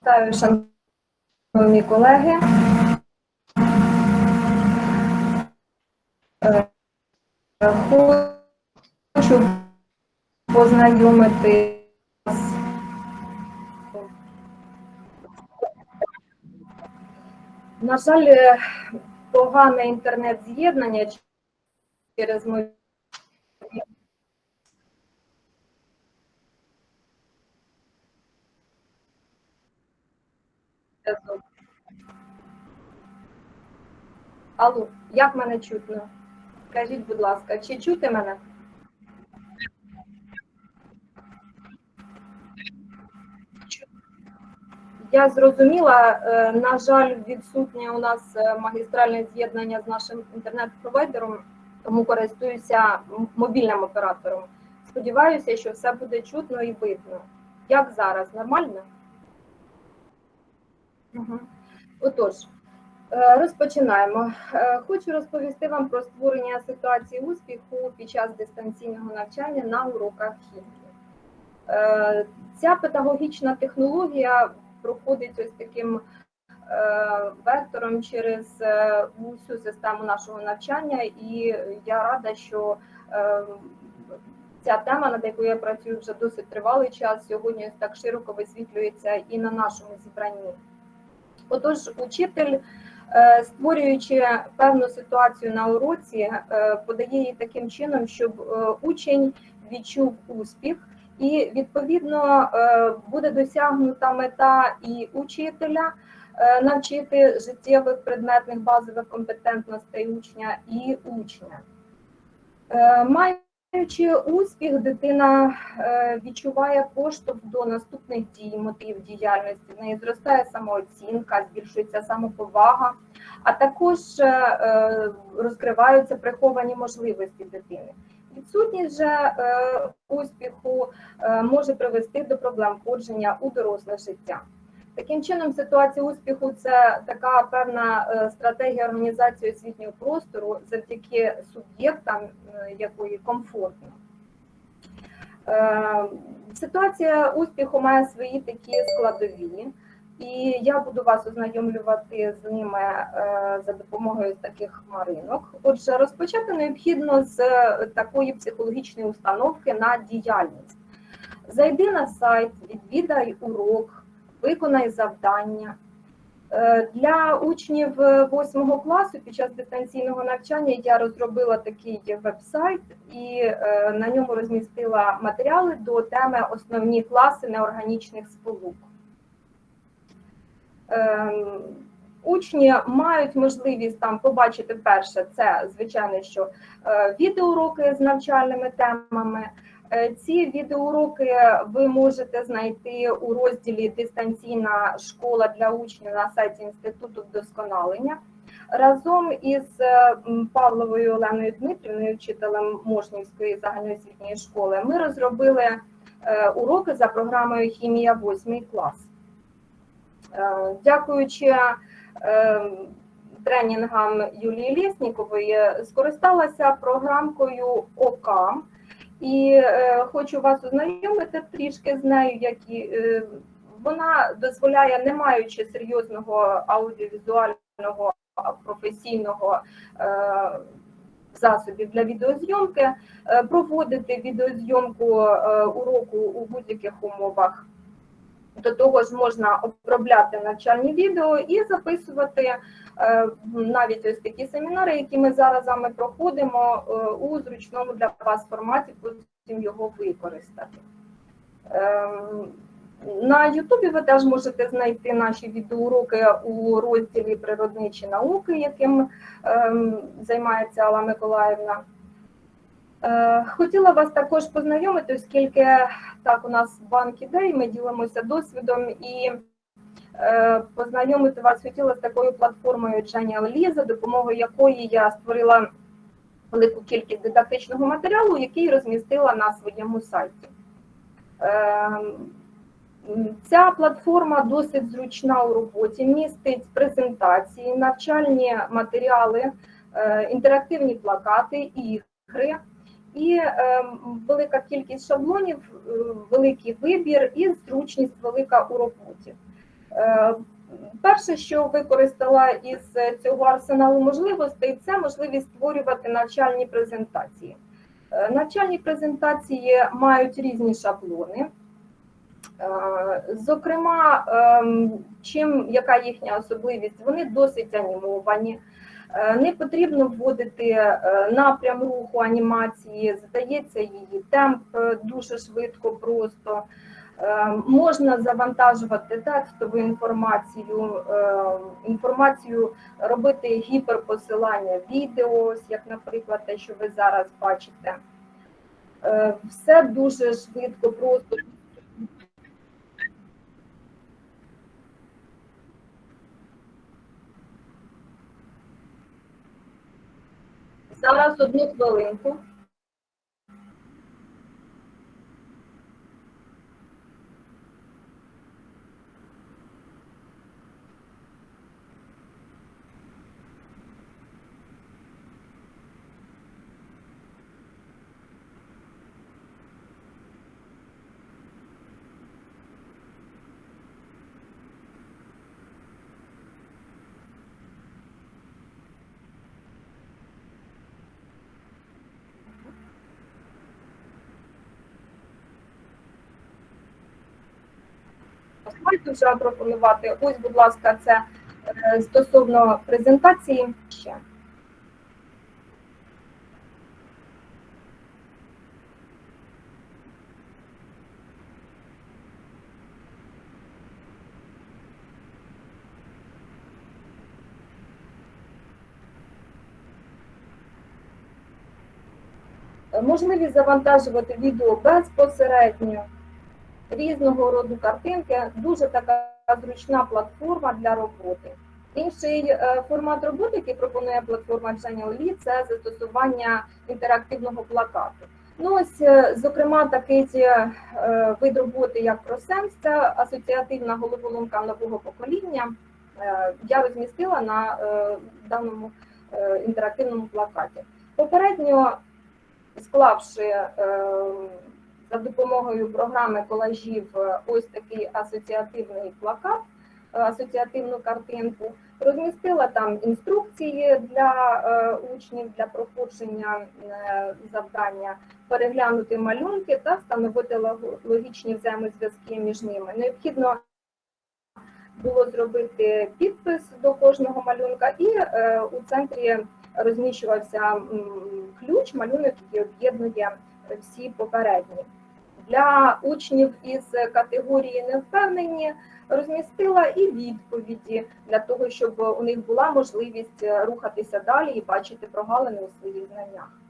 Вітаю, шановні колеги. Е, Хочу познайомити вас. На жаль, е, погане інтернет-з'єднання через мою Алло, як мене чутно? Скажіть, будь ласка, чи чути мене? Я зрозуміла, е, на жаль, відсутнє у нас е, магістральне з'єднання з нашим інтернет-провайдером, тому користуюся мобільним оператором. Сподіваюся, що все буде чутно і видно. Як зараз? Нормально? Угу. Отож, розпочинаємо. Е, Хочу розповісти вам про створення ситуації успіху під час дистанційного навчання на уроках хімії. Е, Ця педагогічна технологія проходить ось таким е, вектором через е, усю систему нашого навчання, і я рада, що е, ця тема, над якою я працюю вже досить тривалий час, сьогодні так широко висвітлюється і на нашому зібранні. Отож, учитель, е, створюючи певну ситуацію на уроці, е, подає її таким чином, щоб е, учень відчув успіх, і відповідно е, буде досягнута мета і учителя е, навчити життєвих предметних базових компетентностей учня і учня. Е, Маючи успіх, дитина е, відчуває поштовх до наступних дій, мотив діяльності. В неї зростає самооцінка, збільшується самоповага, а також е, е, розкриваються приховані можливості дитини. Відсутність же успіху може привести до проблем входження у доросле життя. Таким чином, ситуація успіху це така певна е, стратегія організації освітнього простору завдяки суб'єктам, е, якої комфортно. Е, Ситуація успіху має свої такі складові, і я буду вас ознайомлювати з ними за допомогою таких хмаринок. Отже, розпочати необхідно з такої психологічної установки на діяльність. Зайди на сайт, відвідай урок, виконай завдання. Е, Для учнів 8 класу під час дистанційного навчання я розробила такий веб-сайт і е, на ньому розмістила матеріали до теми Основні класи неорганічних сполук. Ем, Учні мають можливість там побачити перше, це звичайно, що е, відеоуроки з навчальними темами. Е, Ці відеоуроки ви можете знайти у розділі Дистанційна школа для учнів на сайті Інституту вдосконалення. Разом із е, Павловою Оленою Дмитрівною, вчителем Мошнівської загальноосвітньої школи, ми розробили е, уроки за програмою Хімія 8 клас. Дякуючи тренінгам Юлії Лєснікової, скористалася програмкою ОКАМ. І е, хочу вас ознайомити трішки з нею, які е, вона дозволяє, не маючи серйозного аудіовізуального професійного е, засобів для відеозйомки, е, проводити відеозйомку е, уроку у будь-яких умовах. До того ж, можна обробляти навчальні відео і записувати е, навіть ось такі семінари, які ми зараз вами проходимо е, у зручному для вас форматі, потім його використати. Ем, На Ютубі ви теж можете знайти наші відеоуроки у розділі природничі науки, яким ем, займається Алла Миколаївна. Е, Хотіла вас також познайомити, оскільки так у нас банк ідей, ми ділимося досвідом і е, познайомити вас хотіла з такою платформою Lee, за допомогою якої я створила велику кількість дидактичного матеріалу, який розмістила на своєму сайті. Е, Ця платформа досить зручна у роботі, містить презентації, навчальні матеріали, інтерактивні плакати, ігри. І е, велика кількість шаблонів, е, великий вибір і зручність велика у роботі. Е, Перше, що використала із цього арсеналу можливостей, це можливість створювати навчальні презентації. Навчальні презентації мають різні шаблони. Зокрема, ем, чим яка їхня особливість? Вони досить анімовані. Е, Не потрібно вводити е, напрям руху анімації, задається її темп е, дуже швидко, просто. Можна завантажувати текстову інформацію, інформацію робити гіперпосилання відео, як, наприклад, те, що ви зараз бачите. Все дуже швидко, просто. Зараз одну хвилинку. Дозвольте вже пропонувати. Ось, будь ласка, це е, стосовно презентації ще. Е, Можливість завантажувати відео безпосередньо різного роду картинки, дуже така зручна платформа для роботи. Інший е, формат роботи, який пропонує платформа Genial.ly, це застосування інтерактивного плакату. Ну ось, е, зокрема, такий е, вид роботи, як ProSense, це асоціативна головоломка нового покоління. Я розмістила на даному інтерактивному плакаті. Попередньо склавши за допомогою програми колажів е, ось такий асоціативний плакат, е, асоціативну картинку. Розмістила там інструкції для е, учнів для проходження завдання, переглянути малюнки та встановити логічні взаємозв'язки між ними. Необхідно було зробити підпис до кожного малюнка, і у центрі розміщувався ключ, малюнок, який об'єднує всі попередні. Для учнів із категорії невпевнені розмістила і відповіді для того, щоб у них була можливість рухатися далі і бачити прогалини у своїх знаннях.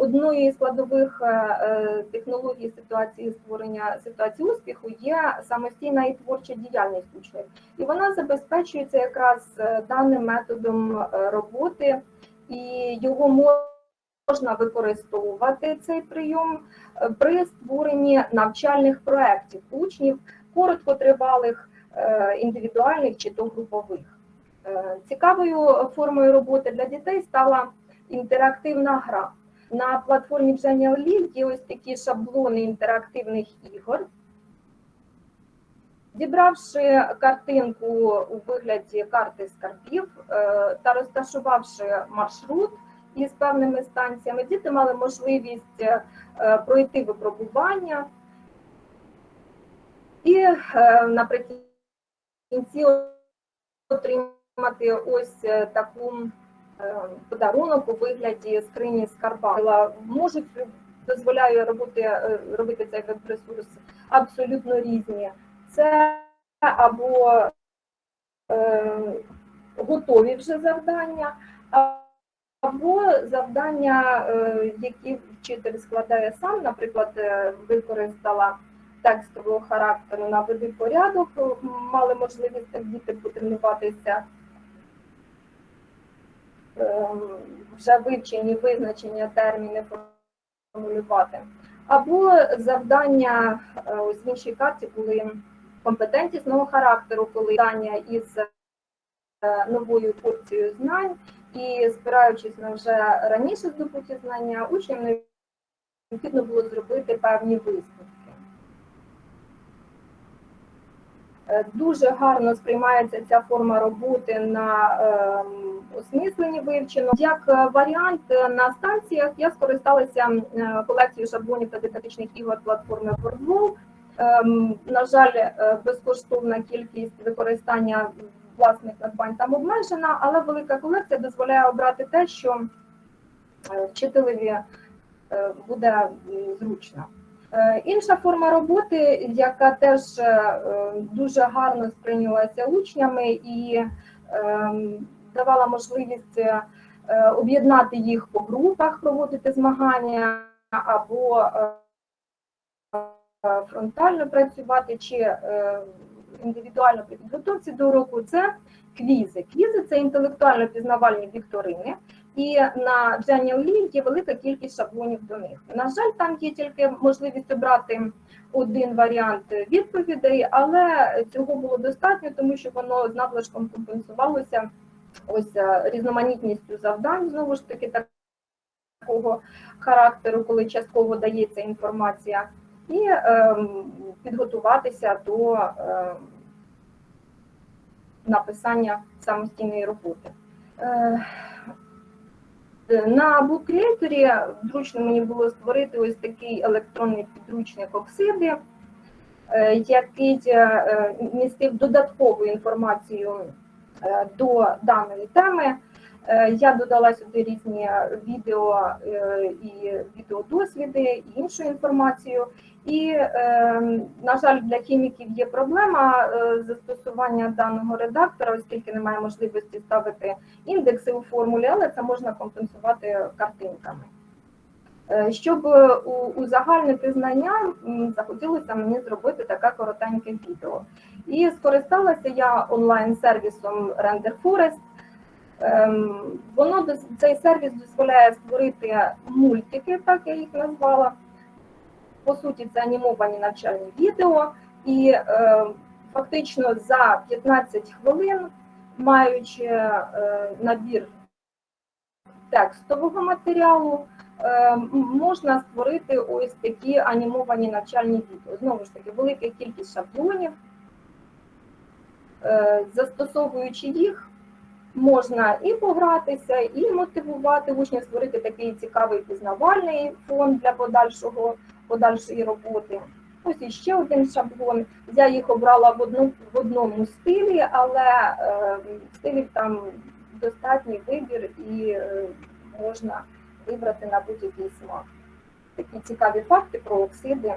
Одною із складових е, е, технологій ситуації створення ситуації успіху є самостійна і творча діяльність учнів, і вона забезпечується якраз е, даним методом роботи, і його можна використовувати цей прийом е, при створенні навчальних проєктів учнів, короткотривалих, е, індивідуальних чи то групових. Е, Цікавою формою роботи для дітей стала інтерактивна гра. На платформі Genial.ly є ось такі шаблони інтерактивних ігор. Зібравши картинку у вигляді карти скарбів та розташувавши маршрут із певними станціями, діти мали можливість е, пройти випробування і е, наприкінці отримати ось е, таку е, подарунок у вигляді скрині скарба. Можуть дозволяє робити, е, робити цей веб-ресурс абсолютно різні. Це або е, готові вже завдання, або завдання, е, які вчитель складає сам, наприклад, е, використала текстового характеру наведи порядок, мали можливість діти потренуватися е, вже вивчені визначення терміни формулювати. Або завдання ось в іншій карті були компетентісного характеру, коли завдання із новою порцією знань, і спираючись на вже раніше здобуті знання, учням необхідно було зробити певні висновки. Е, Дуже гарно сприймається ця форма роботи на ем, осмисленні вивчено. Як е, варіант е, на станціях я скористалася е, колекцією шаблонів та дидактичних ігор платформи WordWall. Ем, На жаль, е, безкоштовна кількість використання власних надбань там обмежена, але велика колекція дозволяє обрати те, що е, вчителеві е, буде зручно. Е, Інша форма роботи, яка теж дуже гарно сприйнялася учнями і ем, давала можливість об'єднати їх по групах, проводити змагання або фронтально працювати чи індивідуально при підготовці до уроку, це квізи. Квізи це інтелектуально пізнавальні вікторини, і на Genial є велика кількість шаблонів до них. На жаль, там є тільки можливість обрати один варіант відповідей, але цього було достатньо, тому що воно з надлишком компенсувалося ось е, різноманітністю завдань, знову ж таки, такого характеру, коли частково дається інформація, і ем, підготуватися до ем, написання самостійної роботи. Е, на буккреаторі зручно мені було створити ось такий електронний підручник оксиди, е, який е, містив додаткову інформацію до даної теми. Я додала сюди різні відео і відеодосвіди, і іншу інформацію. І, е, на жаль, для хіміків є проблема е, застосування даного редактора, оскільки немає можливості ставити індекси у формулі, але це можна компенсувати картинками. Е, Щоб е, узагальнити знання, захотілося мені зробити таке коротеньке відео. І скористалася я онлайн-сервісом Render Forest. Ем, Воно цей сервіс дозволяє створити мультики, так я їх назвала. По суті, це анімовані навчальні відео, і е, фактично за 15 хвилин, маючи е, набір текстового матеріалу, е, можна створити ось такі анімовані навчальні відео. Знову ж таки, велика кількість шаблонів. Е, Застосовуючи їх, можна і погратися, і мотивувати учнів створити такий цікавий пізнавальний фон для подальшого, подальшої роботи. Ось іще один шаблон. Я їх обрала в, одну, в одному стилі, але е, стилів там достатній вибір і е, можна вибрати на будь-який смак. Такі цікаві факти про оксиди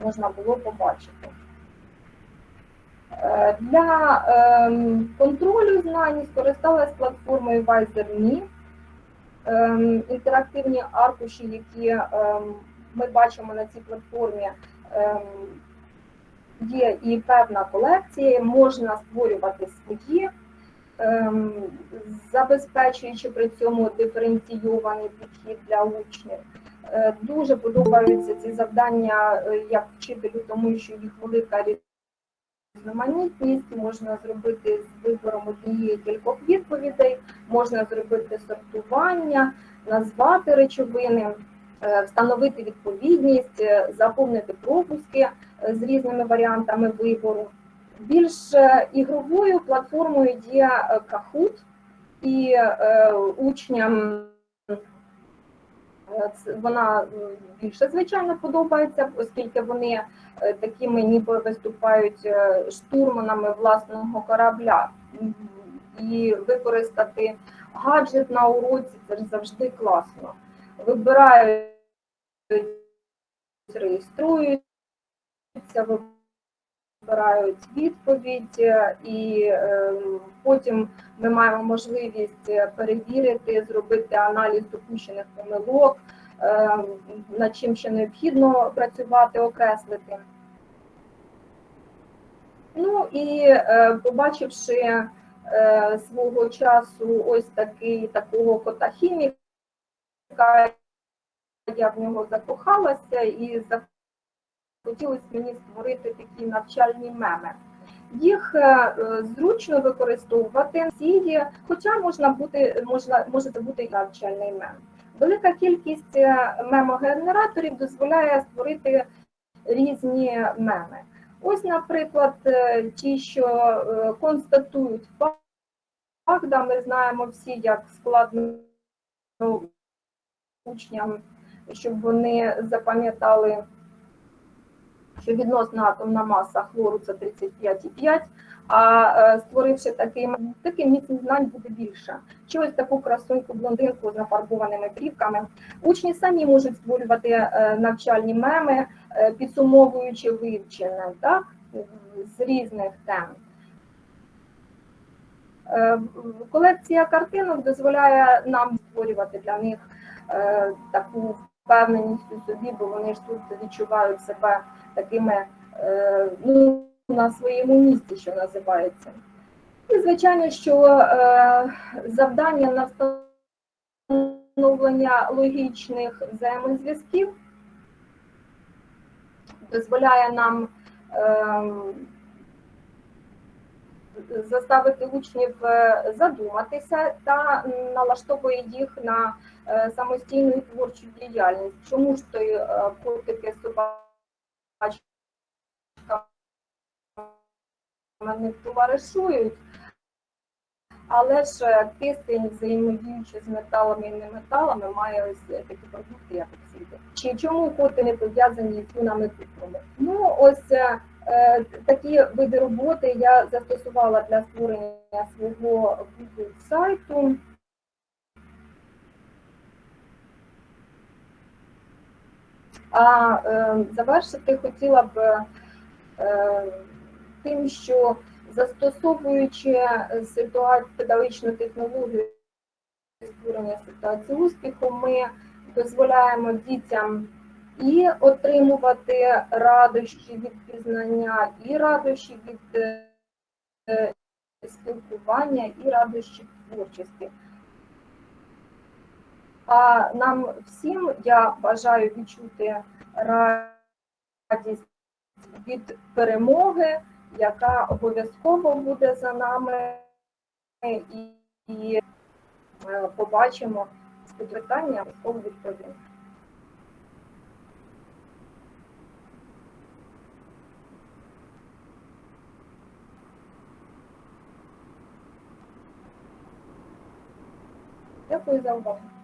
можна було побачити. Е, Для ем, контролю знань скористалась платформою Wiser.me. Ем, Інтерактивні аркуші, які ем, ми бачимо на цій платформі, ем, є і певна колекція, можна створювати свої, ем, забезпечуючи при цьому диференційований підхід для учнів. Е, Дуже подобаються ці завдання е, як вчителю, тому що їх велика різноманітність, можна зробити з вибором однієї кількох відповідей, можна зробити сортування, назвати речовини, встановити відповідність, е, заповнити пропуски е, з різними варіантами вибору. Більш е, ігровою платформою є е, Kahoot, і е, учням е, вона більше, звичайно, подобається, оскільки вони е, такими ніби виступають е, штурманами власного корабля. І використати гаджет на уроці це ж завжди класно. Вибирають, реєструються, вибирають відповідь, е, і е, потім ми маємо можливість е, перевірити, зробити аналіз допущених помилок, над чим ще необхідно працювати, окреслити. Ну і побачивши свого часу ось такий такого кота хіміка, я в нього закохалася і захотілося мені створити такі навчальні меми. Їх е, зручно використовувати всі, хоча можна бути можна може це бути і навчальний мем. Велика кількість е, мемогенераторів дозволяє створити різні меми. Ось, наприклад, е, ті, що констатують факт, ми знаємо всі, як складно учням, щоб вони запам'ятали, що відносна атомна маса хлору це 35,5, а е, створивши такий, такий міцність знань буде більше. Чи ось таку красуньку блондинку з нафарбованими брівками. Учні самі можуть створювати е, навчальні меми, е, підсумовуючи вивчене, так, з різних тем. Колекція картинок дозволяє нам створювати для них таку впевненість у собі, бо вони ж тут відчувають себе такими е, ну, на своєму місці, що називається. І, звичайно, що е, завдання на встановлення логічних взаємозв'язків дозволяє нам заставити учнів е, задуматися та налаштовує їх на е, самостійну і творчу діяльність. Чому ж той е, котики собачка не товаришують? Але ж е, кисень, взаємодіючи з металами і неметалами, має ось е, такі продукти, як оксиди. Чи чому коти не пов'язані з юнами куклами? Ну, ось е, е, такі види роботи я застосувала для створення свого Google сайту. А е, завершити хотіла б е, тим, що застосовуючи ситуацію педагогічну технологію створення ситуації успіху, ми дозволяємо дітям і отримувати радощі від пізнання, і радощі від е, спілкування, і радощі творчості. А нам всім я бажаю відчути радість від перемоги, яка обов'язково буде за нами, і, і е, побачимо питання, обов'язково відповім. Дякую за увагу.